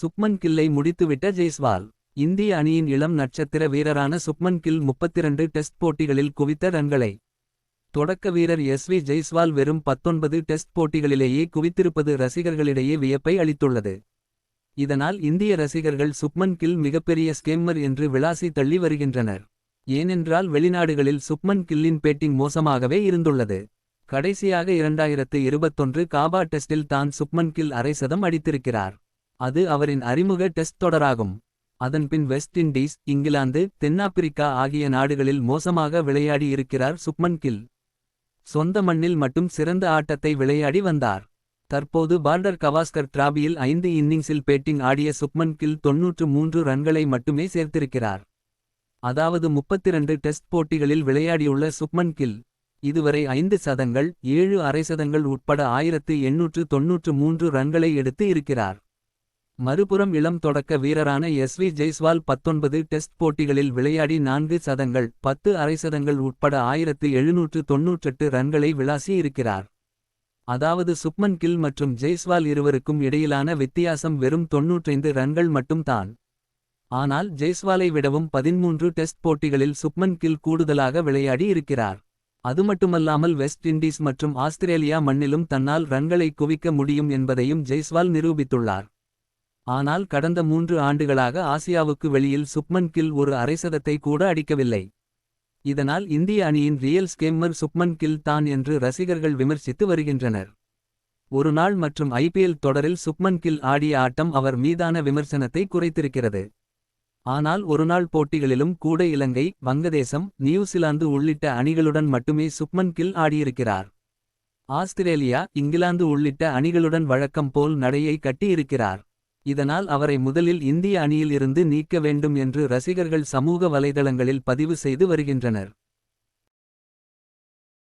சுப்மன் கில்லை முடித்துவிட்ட ஜெய்ஸ்வால். இந்திய அணியின் இளம் நட்சத்திர வீரரான சுப்மன் கில் 32 டெஸ்ட் போட்டிகளில் குவித்த ரன்களை. தொடக்க வீரர் எஸ் வி ஜெய்ஸ்வால் வெறும் 19 டெஸ்ட் போட்டிகளிலேயே குவித்திருப்பது ரசிகர்களிடையே வியப்பை அளித்துள்ளது. இதனால் இந்திய ரசிகர்கள் சுப்மன் கில் மிகப்பெரிய ஸ்கேம்மர் என்று விளாசி தள்ளி வருகின்றனர். ஏனென்றால் வெளிநாடுகளில் சுப்மன் கில்லின் பேட்டிங் மோசமாகவே இருந்துள்ளது. கடைசியாக இரண்டாயிரத்து இருபத்தொன்று காபா டெஸ்டில் தான் சுப்மன் கில் அரைசதம் அடித்திருக்கிறார். அது அவரின் அறிமுக டெஸ்ட் தொடராகும். அதன்பின் வெஸ்ட் இண்டீஸ் இங்கிலாந்து தென்னாப்பிரிக்கா ஆகிய நாடுகளில் மோசமாக விளையாடி இருக்கிறார் கில். சொந்த மண்ணில் மட்டும் சிறந்த ஆட்டத்தை விளையாடி வந்தார். தற்போது பார்டர் கவாஸ்கர் டிராபியில் ஐந்து இன்னிங்ஸில் பேட்டிங் ஆடிய சுக்மன் கில் தொன்னூற்று மூன்று ரன்களை மட்டுமே சேர்த்திருக்கிறார். அதாவது 32 டெஸ்ட் போட்டிகளில் விளையாடியுள்ள சுக்மன் கில் இதுவரை ஐந்து சதங்கள் ஏழு அரை சதங்கள் உட்பட ஆயிரத்து எண்ணூற்று தொன்னூற்று மூன்று ரன்களை எடுத்து இருக்கிறார். மறுபுறம் இளம் தொடக்க வீரரான எஸ் வி ஜெய்ஸ்வால் 19 டெஸ்ட் போட்டிகளில் விளையாடி நான்கு சதங்கள் பத்து அரைசதங்கள் உட்பட ஆயிரத்து எழுநூற்று தொன்னூற்றெட்டு ரன்களை விளாசி இருக்கிறார் அதாவது சுப்மன் கில் மற்றும் ஜெய்ஸ்வால் இருவருக்கும் இடையிலான வித்தியாசம் வெறும் தொன்னூற்றைந்து ரன்கள் மட்டும் தான் ஆனால் ஜெய்ஸ்வாலை விடவும் பதின்மூன்று டெஸ்ட் போட்டிகளில் சுப்மன் கில் கூடுதலாக விளையாடி இருக்கிறார். அதுமட்டுமல்லாமல் வெஸ்ட் இண்டீஸ் மற்றும் ஆஸ்திரேலியா மண்ணிலும் தன்னால் ரன்களை குவிக்க முடியும் என்பதையும் ஜெய்ஸ்வால் நிரூபித்துள்ளார். ஆனால் கடந்த மூன்று ஆண்டுகளாக ஆசியாவுக்கு வெளியில் சுப்மன் கில் ஒரு அரைசதத்தை கூட அடிக்கவில்லை. இதனால் இந்திய அணியின் ரியல் ஸ்கேம்மர் சுப்மன் கில் தான் என்று ரசிகர்கள் விமர்சித்து வருகின்றனர். ஒருநாள் மற்றும் ஐபிஎல் தொடரில் சுப்மன் கில் ஆடிய ஆட்டம் அவர் மீதான விமர்சனத்தை குறைத்திருக்கிறது. ஆனால் ஒருநாள் போட்டிகளிலும் கூட இலங்கை வங்கதேசம் நியூசிலாந்து உள்ளிட்ட அணிகளுடன் மட்டுமே சுப்மன் கில் ஆடியிருக்கிறார். ஆஸ்திரேலியா இங்கிலாந்து உள்ளிட்ட அணிகளுடன் வழக்கம் போல் நடையை கட்டியிருக்கிறார். இதனால் அவரை முதலில் இந்திய அணியில் இருந்து நீக்க வேண்டும் என்று ரசிகர்கள் சமூக வலைதளங்களில் பதிவு செய்து வருகின்றனர்.